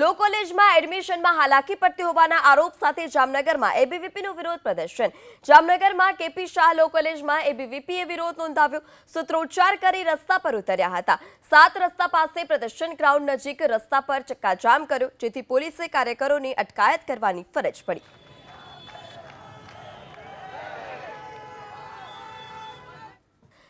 લો કોલેજમાં એડમિશનમાં હાલાકી પડતી હોવાના આરોપ સાથે જામનગરમાં એબીવીપીનું વિરોધ પ્રદર્શન. જામનગરમાં કેપી શાહ લો કોલેજમાં એબીવીપીએ વિરોધ નોંધાવ્યો. સૂત્રોચ્ચાર કરી રસ્તા પર ઉતર્યા હતા. સાત રસ્તા પાસે પ્રદર્શન ગ્રાઉન્ડ નજીક રસ્તા પર ચક્કાજામ કર્યો, જેથી પોલીસે કાર્યકરોની અટકાયત કરવાની ફરજ પડી.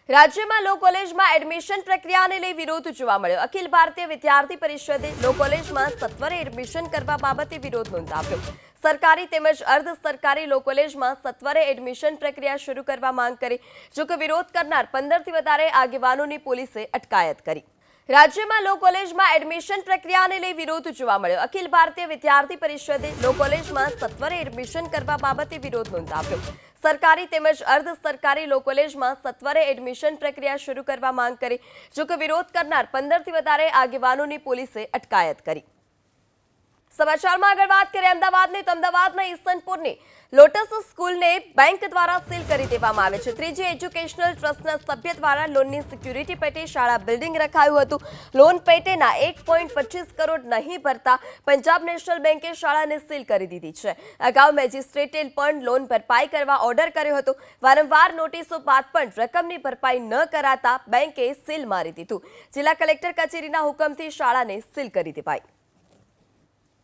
રાજ્યમાં લો કોલેજમાં એડમિશન પ્રક્રિયાને લઈ વિરોધ જોવા મળ્યો. અખિલ ભારતીય વિદ્યાર્થી પરિષદે લો કોલેજમાં સત્વરે એડમિશન કરવા બાબતે વિરોધ નોંધાવ્યો. સરકારી તેમજ અર્ધ સરકારી લો કોલેજમાં સત્વરે એડમિશન પ્રક્રિયા શરૂ કરવા માંગ કરી, જોકે વિરોધ કરનાર પંદરથી વધારે આગેવાનોની પોલીસે અટકાયત કરી. રાજ્યમાં લો કોલેજમાં એડમિશન પ્રક્રિયાને લઈ વિરોધ જોવા મળ્યો. અખિલ ભારતીય વિદ્યાર્થી પરિષદે લો કોલેજમાં સત્વરે એડમિશન કરવા બાબતે વિરોધ નોંધાવ્યો. સરકારી તેમજ અર્ધ સરકારી લો કોલેજમાં સત્વરે એડમિશન પ્રક્રિયા શરૂ કરવા માંગ કરી, જોકે વિરોધ કરનાર પંદરથી વધારે આગેવાનોની પોલીસે અટકાયત કરી. સમાચારમાં આગળ વાત કરીએ અમદાવાદની, તો અમદાવાદના ઈસનપુરની લોટસ સ્કૂલને બેંક દ્વારા સીલ કરી દેવામાં આવે છે. ત્રીજી એજ્યુકેશનલ ટ્રસ્ટના સભ્ય દ્વારા લોનની સિક્યુરિટી પેટે શાળા બિલ્ડિંગ રખાયું હતું. લોન પેટેના એક કરોડ નહીં ભરતા પંજાબ નેશનલ બેંકે શાળાને સીલ કરી દીધી છે. અગાઉ મેજિસ્ટ્રેટે પણ લોન ભરપાઈ કરવા ઓર્ડર કર્યો હતો. વારંવાર નોટિસો બાદ પણ રકમની ભરપાઈ ન કરાતા બેંકે સીલ મારી દીધું. જિલ્લા કલેક્ટર કચેરીના હુકમથી શાળાને સીલ કરી દેવાઈ.